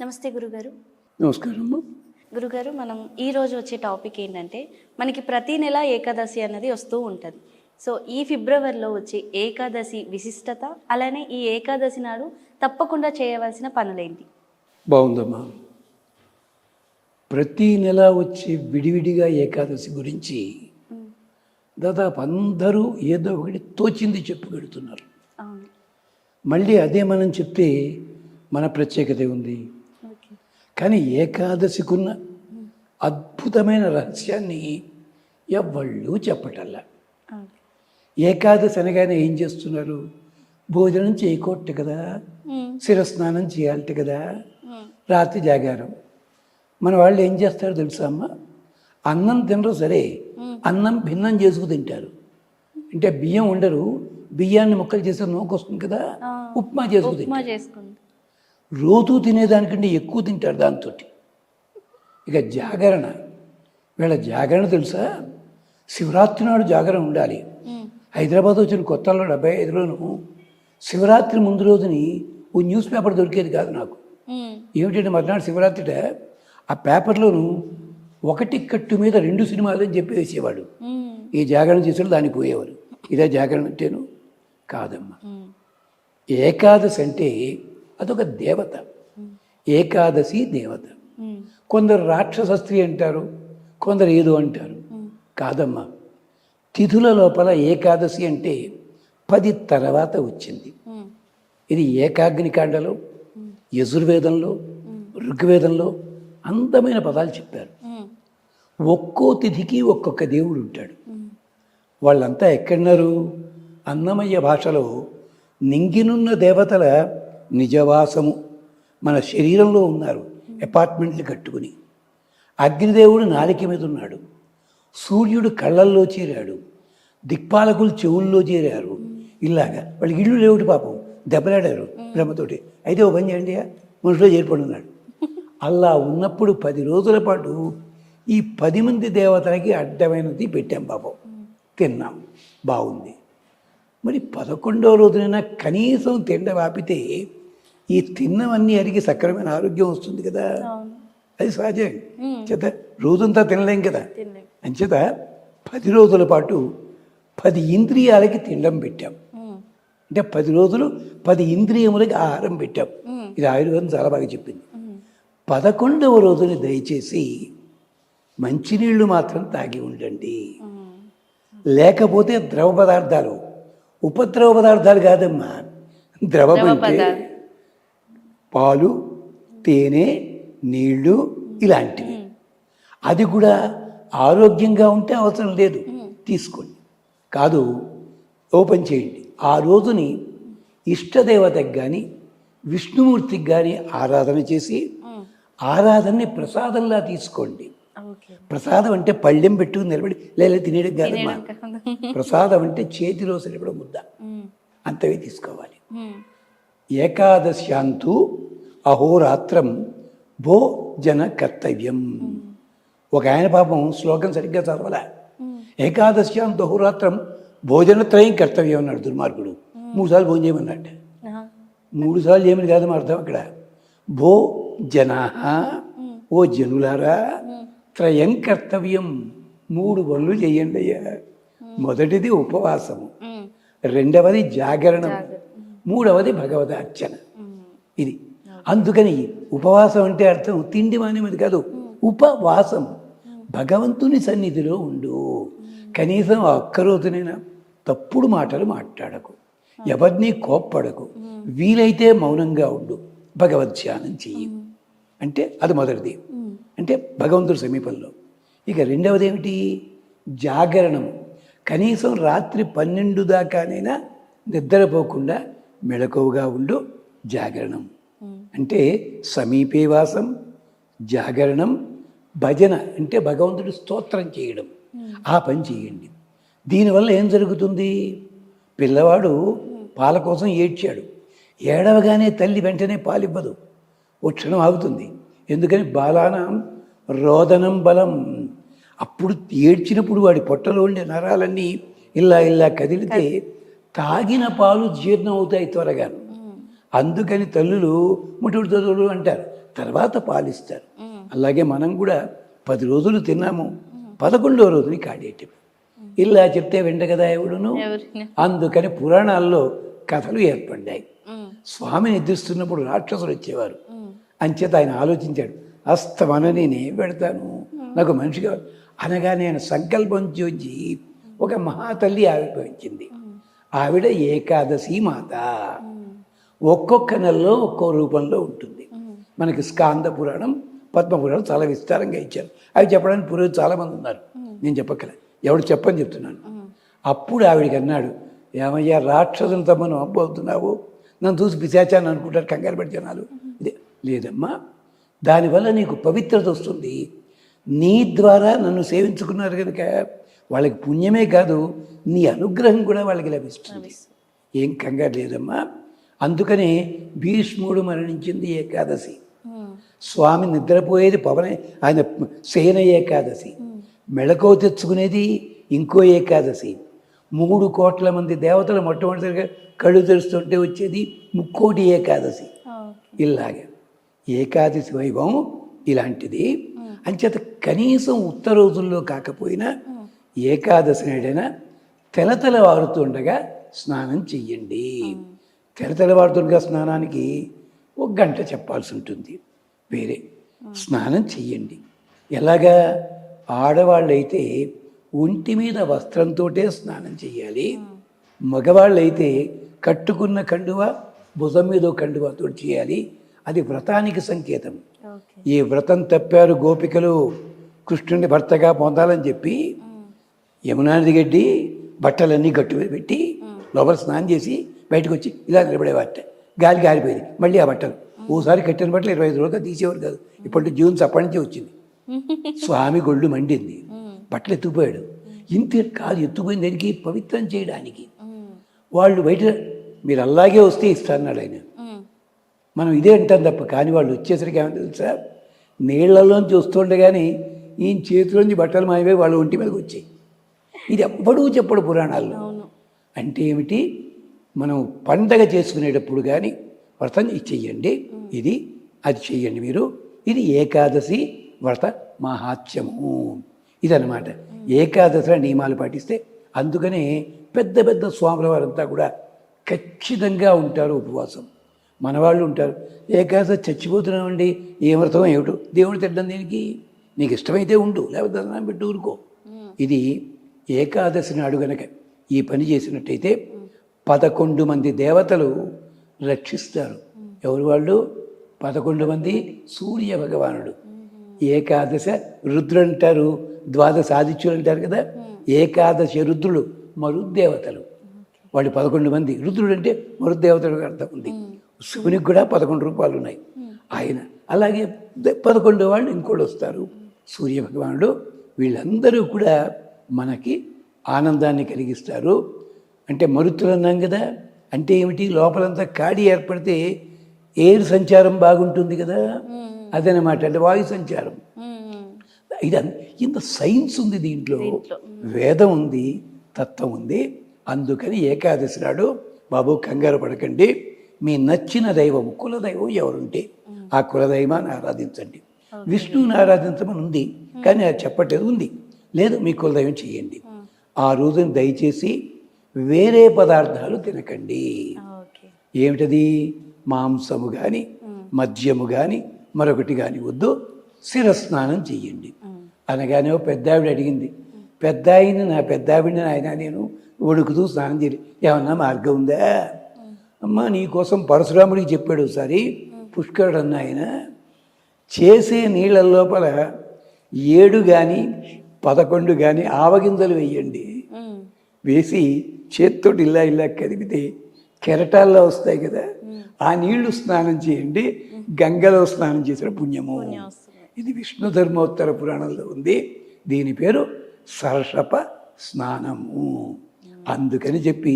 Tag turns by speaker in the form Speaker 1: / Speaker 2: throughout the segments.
Speaker 1: నమస్తే గురుగారు.
Speaker 2: నమస్కారం
Speaker 1: గురుగారు మనం ఈ రోజు వచ్చే టాపిక్ ఏంటంటే మనకి ప్రతి నెల ఏకాదశి అన్నది వస్తూ ఉంటుంది. సో ఈ ఫిబ్రవరిలో వచ్చే ఏకాదశి విశిష్టత అలానే ఈ ఏకాదశి నాడు తప్పకుండా చేయవలసిన పనులేంటి?
Speaker 2: బాగుందమ్మా. ప్రతి నెల వచ్చే విడివిడిగా ఏకాదశి గురించి దాదాపు అందరూ ఏదో ఒకటి తోచింది చెప్పుకెడుతున్నారు మళ్ళీ అదే మనం చెప్తే మన ప్రత్యేకత ఉంది కానీ ఏకాదశికున్న అద్భుతమైన రహస్యాన్ని ఎవ్వళ్ళు చెప్పటల్లా. ఏకాదశి అనగానే ఏం చేస్తున్నారు? భోజనం చేయకూడదు కదా. శిరస్నానం చేయాలట కదా. రాత్రి జాగారం. మన వాళ్ళు ఏం చేస్తారో తెలుసా అమ్మ? అన్నం తినరు సరే. అన్నం భిన్నం చేసుకు తింటారు. అంటే బియ్యం ఉండరు. బియ్యాన్ని ముక్కలు చేస్తే నూకు వస్తుంది కదా. ఉప్మా చేసుకు తింటారు. రోజు తినేదానికంటే ఎక్కువ తింటారు దాంతో ఇక జాగరణ వీళ్ళ జాగరణ తెలుసా శివరాత్రి నాడు జాగరణ ఉండాలి. హైదరాబాద్ వచ్చిన కొత్తలో డెబ్బై ఐదులోను శివరాత్రి ముందు రోజుని ఓ న్యూస్ పేపర్ దొరికేది కాదు నాకు. ఏమిటంటే మర్నాడు శివరాత్రిట ఆ పేపర్లోను ఒకటి కట్టు మీద రెండు సినిమాలు అని చెప్పి వేసేవాడు. ఈ జాగరణ చేసేవాళ్ళు దానికి పోయేవారు ఇదే జాగరణ అంటేను కాదమ్మా
Speaker 1: మ్మ్.
Speaker 2: ఏకాదశి అంటే అదొక దేవత. ఏకాదశి దేవత. కొందరు రాక్షస స్త్రీ అంటారు కొందరు ఏదో అంటారు. కాదమ్మా. తిథుల లోపల ఏకాదశి అంటే పది తర్వాత వచ్చింది. ఇది ఏకాగ్నికాండలో యజుర్వేదంలో ఋగ్వేదంలో అందమైన పదాలు చెప్పారు. ఒక్కో తిథికి ఒక్కొక్క దేవుడు ఉంటాడు. వాళ్ళంతా ఎక్కడున్నారు? అన్నమయ్య భాషలో నింగినున్న దేవతల నిజవాసము. మన శరీరంలో ఉన్నారు అపార్ట్మెంట్లు కట్టుకుని. అగ్నిదేవుడు నాలిక మీద ఉన్నాడు. సూర్యుడు కళ్ళల్లో చేరాడు. దిక్పాలకులు చెవుల్లో చేరారు. ఇలాగా. వాళ్ళకి ఇళ్ళు లేవుటి పాపం. దెబ్బలాడారు బ్రహ్మతోటి. అయితే ఓ పని చేయండి మనుషులో చేరిపడి ఉన్నాడు అలా ఉన్నప్పుడు పది రోజుల పాటు ఈ పది మంది దేవతలకి అడ్డమైనది పెట్టాం పాపం. తిన్నాం. బాగుంది. మరి పదకొండవ రోజునైనా కనీసం తిండ ఆపితే ఈ తిన్నవన్నీ అరిగి సక్రమైన ఆరోగ్యం వస్తుంది కదా. అది సహజం చేత రోజంతా తినలేం కదా. అంచేత పది రోజుల పాటు పది ఇంద్రియాలకి తినడం పెట్టాం. అంటే పది రోజులు పది ఇంద్రియములకి ఆహారం పెట్టాం. ఇది ఆయుర్వేదం చాలా బాగా చెప్పింది. పదకొండవ రోజుని దయచేసి మంచినీళ్ళు మాత్రం తాగి ఉండండి. లేకపోతే ద్రవ పదార్థాలు ఉపద్రవ పదార్థాలు కాదమ్మా. ద్రవం అంటే. పాలు తేనె నీళ్ళు ఇలాంటివి. అది కూడా ఆరోగ్యంగా ఉంటే అవసరం లేదు. తీసుకోండి. కాదు ఓపెన్ చేయండి. ఆ రోజుని ఇష్టదేవతకి కానీ విష్ణుమూర్తికి కానీ ఆరాధన చేసి. ఆరాధనని ప్రసాదంలా తీసుకోండి. ప్రసాదం అంటే పళ్ళెం పెట్టుకుని నిలబడి లేదా తినేయడం కాదమ్మా
Speaker 1: కాదు.
Speaker 2: ప్రసాదం అంటే చేతిలో సరిపడ ముద్ద. అంతవే తీసుకోవాలి. ఏకాదశ్యాంతు అహోరాత్రం భోజన కర్తవ్యం. ఒక ఆయన పాపం శ్లోకం సరిగ్గా చదవలే. ఏకాదశ్యాంతు అహోరాత్రం భోజనత్రయం కర్తవ్యం అన్నాడు దుర్మార్గుడు. మూడు సార్లు భోజనం చేయమన్నట్టు
Speaker 1: ఆహా.
Speaker 2: మూడు సార్లు ఏమని కాదు అర్థం అక్కడ. భో జనా ఓ జనులారా త్రయం కర్తవ్యం మూడు పనులు చేయండి అయ్యా. మొదటిది ఉపవాసము. రెండవది జాగరణం. మూడవది భగవదార్చన
Speaker 1: మ్మ్.
Speaker 2: ఇది. అందుకని ఉపవాసం అంటే అర్థం తిండి మానేమది కాదు ఉపవాసం భగవంతుని సన్నిధిలో ఉండు. కనీసం ఆ ఒక్క రోజునైనా తప్పుడు మాటలు మాట్లాడకు. ఎవరిని కోప్పడకు. వీలైతే మౌనంగా ఉండు. భగవద్ధ్యానం చెయ్యి. అంటే అది మొదటిది. అంటే భగవంతుడు సమీపంలో. ఇక రెండవది ఏమిటి జాగరణం కనీసం రాత్రి పన్నెండు దాకానైనా నిద్రపోకుండా మెళకువగా ఉండు జాగరణం. అంటే సమీపే వాసం జాగరణం భజన అంటే భగవంతుడి స్తోత్రం చేయడం. ఆ పని చేయండి. దీనివల్ల ఏం జరుగుతుంది? పిల్లవాడు పాల కోసం ఏడ్చాడు. ఏడవగానే తల్లి వెంటనే పాలివ్వదు. ఓ క్షణం ఆగుతుంది. ఎందుకని బాలానం రోదనం బలం. అప్పుడు ఏడ్చినప్పుడు వాడి పొట్టలో ఉండే నరాలన్నీ ఇలా ఇలా కదిలితే తాగిన పాలు జీర్ణం అవుతాయి త్వరగా. అందుకని తల్లులు ముట్టుడు చదువులు అంటారు. తర్వాత పాలిస్తారు. అలాగే మనం కూడా పది రోజులు తిన్నాము. పదకొండో రోజుని కాడేయటం. ఇలా చెప్తే వెంట కదా ఎవడును? అందుకని పురాణాల్లో కథలు ఏర్పడ్డాయి.
Speaker 1: ఉమ్,
Speaker 2: స్వామి నిద్రిస్తున్నప్పుడు రాక్షసులు వచ్చేవారు. అంచేత ఆయన ఆలోచించాడు. అస్తమన నేనేం పెడతాను. నాకు మనిషిగా అనగా నేను సంకల్పం చూచి ఒక మహాతల్లి ఆవిర్భవించింది. ఆవిడ ఏకాదశి మాత. ఒక్కొక్క నెలలో ఒక్కో రూపంలో ఉంటుంది. మనకి స్కాంద పురాణం పద్మపురాణం చాలా విస్తారంగా ఇచ్చారు. అవి చెప్పడానికి పురోజు చాలామంది ఉన్నారు. నేను చెప్పక్కలే ఎవడు చెప్పని చెప్తున్నాను. అప్పుడు ఆవిడికి అన్నాడు ఏమయ్యా రాక్షసులు తమ్మను అబ్బవుతున్నావు నన్ను చూసి పిశాచాన్ని అనుకుంటారు. కంగారు పడి జనాలు. లేదమ్మా దానివల్ల నీకు పవిత్రత వస్తుంది. నీ ద్వారా నన్ను సేవించుకున్నారు కనుక వాళ్ళకి పుణ్యమే కాదు నీ అనుగ్రహం కూడా వాళ్ళకి లభిస్తుంది. ఏం కంగారు లేదమ్మా. అందుకనే భీష్ముడు మరణించింది ఏకాదశి. స్వామి నిద్రపోయేది పవన ఆయన సేన ఏకాదశి. మెళకువ తెచ్చుకునేది ఇంకో ఏకాదశి. మూడు కోట్ల మంది దేవతలు మొట్టమొదటిగా కళ్ళు తెరుస్తుంటే వచ్చేది ముక్కోటి ఏకాదశి. ఇలాగే. ఏకాదశి వైభవం ఇలాంటిది. అంచేత కనీసం ఉత్తర రోజుల్లో కాకపోయినా ఏకాదశి నాడైనా తెలతెల వారుతుండగా స్నానం చెయ్యండి. తెలతెల వారుతుండగా స్నానానికి ఒక గంట చెప్పాల్సి ఉంటుంది వేరే స్నానం చెయ్యండి. ఎలాగా? ఆడవాళ్ళైతే ఒంటి మీద వస్త్రంతోటే స్నానం చెయ్యాలి. మగవాళ్ళైతే కట్టుకున్న కండువ భుజం మీద కండువతో చేయాలి అది వ్రతానికి సంకేతం. ఈ వ్రతం తప్పారు గోపికలు కృష్ణుని భర్తగా పొందాలని చెప్పి యమునా నది గడ్డి బట్టలన్నీ గట్టు పెట్టి లోపల స్నానం చేసి బయటకు వచ్చి ఇలా నిలబడేవాట. గాలి గాలిపోయింది మళ్ళీ ఆ బట్టలు. ఓసారి కట్టిన బట్టలు ఇరవై ఐదు రోజులుగా తీసేవారు కాదు. ఇప్పుడు జూన్స్ అప్పటి నుంచి వచ్చింది. స్వామి గొళ్ళు మండింది. బట్టలు ఎత్తుకుపోయాడు. ఇంత కాదు ఎత్తుకుపోయింది దానికి పవిత్రం చేయడానికి. వాళ్ళు బయట మీరు అలాగే వస్తే ఇస్తాన్నాడు ఆయన. మనం ఇదే అంటాం తప్ప కానీ వాళ్ళు వచ్చేసరికి ఏమో తెలుసా? నీళ్ళలోంచి వస్తుండగానే ఈయన చేతిలోంచి బట్టలు మాయపోయి వాళ్ళ ఒంటి మీదకి వచ్చాయి. ఇది ఎప్పుడూ చెప్పడు పురాణాల్లో. అంటే ఏమిటి? మనం పండగ చేసుకునేటప్పుడు కానీ వ్రతం ఇది చెయ్యండి ఇది అది చెయ్యండి మీరు. ఇది ఏకాదశి వ్రత మహాత్యము ఇదన్నమాట. ఏకాదశిలో నియమాలు పాటిస్తే అందుకనే పెద్ద పెద్ద స్వాముల వారంతా కూడా ఖచ్చితంగా ఉంటారు ఉపవాసం. మనవాళ్ళు ఉంటారు. ఏకాదశి చచ్చిపోతున్నామండి ఏ వ్రతం ఏమిటో? దేవుడు తిట్టడం దేనికి? నీకు ఇష్టమైతే ఉండు లేకపోతే దండం పెట్టి ఊరుకో. ఇది ఏకాదశి నాడు గనక ఈ పని చేసినట్టయితే పదకొండు మంది దేవతలు రక్షిస్తారు. ఎవరు వాళ్ళు? పదకొండు మంది సూర్య భగవానుడు. ఏకాదశ రుద్రుడు అంటారు ద్వాదశ ఆదిత్యులు అంటారు కదా? ఏకాదశ రుద్రుడు మరుద్దేవతలు. వాళ్ళు పదకొండు మంది రుద్రుడు అంటే మరుద్దేవతడు అర్థం ఉంది. శివునికి కూడా పదకొండు రూపాయలు ఉన్నాయి. ఆయన అలాగే పదకొండు వాళ్ళు ఇంకోటి వస్తారు. సూర్య భగవానుడు వీళ్ళందరూ కూడా మనకి ఆనందాన్ని కలిగిస్తారు. అంటే మరుతులు అన్నాం కదా. అంటే ఏమిటి? లోపలంతా ఖాళీ ఏర్పడితే ఎయిర్ సంచారం బాగుంటుంది కదా. అదనమాట అంటే వాయు సంచారం. ఇది ఇంత సైన్స్ ఉంది దీంట్లో. వేదం ఉంది తత్వం ఉంది. అందుకని ఏకాదశి నాడు బాబు కంగారు పడకండి. మీ నచ్చిన దైవం కులదైవం ఎవరుంటే ఆ కులదైవాన్ని ఆరాధించండి. విష్ణువుని ఆరాధించమని ఉంది కానీ అది చెప్పట్లేదు ఉంది. లేదు మీ కులదైవం చేయండి. ఆ రోజున దయచేసి వేరే పదార్థాలు తినకండి. ఏమిటది? మాంసము కానీ మద్యము కానీ మరొకటి కానీ వద్దు శిరస్నానం చెయ్యండి అనగానే ఓ పెద్ద ఆవిడ అడిగింది పెద్ద ఆయన నా పెద్ద ఆవిడ ఆయన నేను వణుకుతూ స్నానం చేయాలి. ఏమన్నా మార్గం ఉందా? అమ్మా నీకోసం పరశురాముడికి చెప్పాడు ఒకసారి పుష్కరుడు అన్న ఆయన చేసే నీళ్ళ లోపల ఏడు కానీ పదకొండు కానీ ఆవగింజలు వేయండి. వేసి చేత్తోటి ఇలా ఇలా కదిపితే కెరటాల్లో వస్తాయి కదా ఆ నీళ్ళు స్నానం చేయండి గంగలో స్నానం చేసిన పుణ్యము. ఇది విష్ణు ధర్మోత్తర పురాణంలో ఉంది. దీని పేరు సరసప స్నానము. అందుకని చెప్పి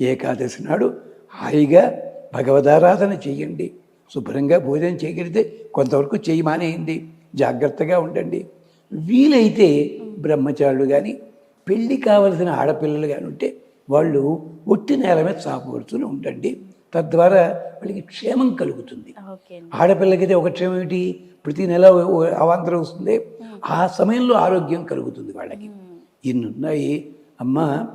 Speaker 2: ఏకాదశి నాడు హాయిగా భగవదారాధన చెయ్యండి శుభ్రంగా భోజనం చేయగలిగితే కొంతవరకు చేయి మానేయండి. జాగ్రత్తగా ఉండండి. వీలైతే బ్రహ్మచారులు కానీ పెళ్ళి కావలసిన ఆడపిల్లలు కానీ ఉంటే వాళ్ళు ఒట్టి నేల మీద సాపు పడుతూనే ఉండండి. తద్వారా వాళ్ళకి క్షేమం కలుగుతుంది. ఆడపిల్లకైతే ఒక క్షేమం ఏమిటి? ప్రతి నెల అవాంతరం వస్తుంది. ఆ సమయంలో ఆరోగ్యం కలుగుతుంది వాళ్ళకి. ఇన్ని ఉన్నాయి అమ్మ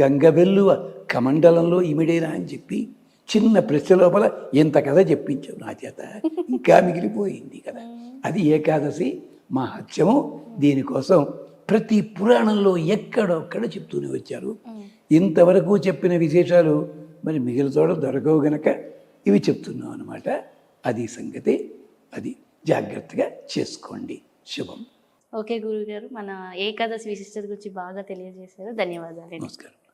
Speaker 2: గంగబెల్లు కమండలంలో ఇమిడేనా అని చెప్పి చిన్న ప్రశ్న లోపల ఇంత కథ చెప్పించావు నా చేత? ఇంకా మిగిలిపోయింది కదా. అది ఏకాదశి మహత్యము దీనికోసం ప్రతి పురాణంలో ఎక్కడొక్కడ చెప్తూనే వచ్చారు. ఇంతవరకు చెప్పిన విశేషాలు మరి మిగిలిన చోట దొరకవు గనక ఇవి చెప్తున్నాం అనమాట అది సంగతి. అది జాగ్రత్తగా చేసుకోండి. శుభం.
Speaker 1: ఓకే గురుగారు మన ఏకాదశి విశిష్టత గురించి బాగా తెలియజేశారు. ధన్యవాదాలండి
Speaker 2: నమస్కారం.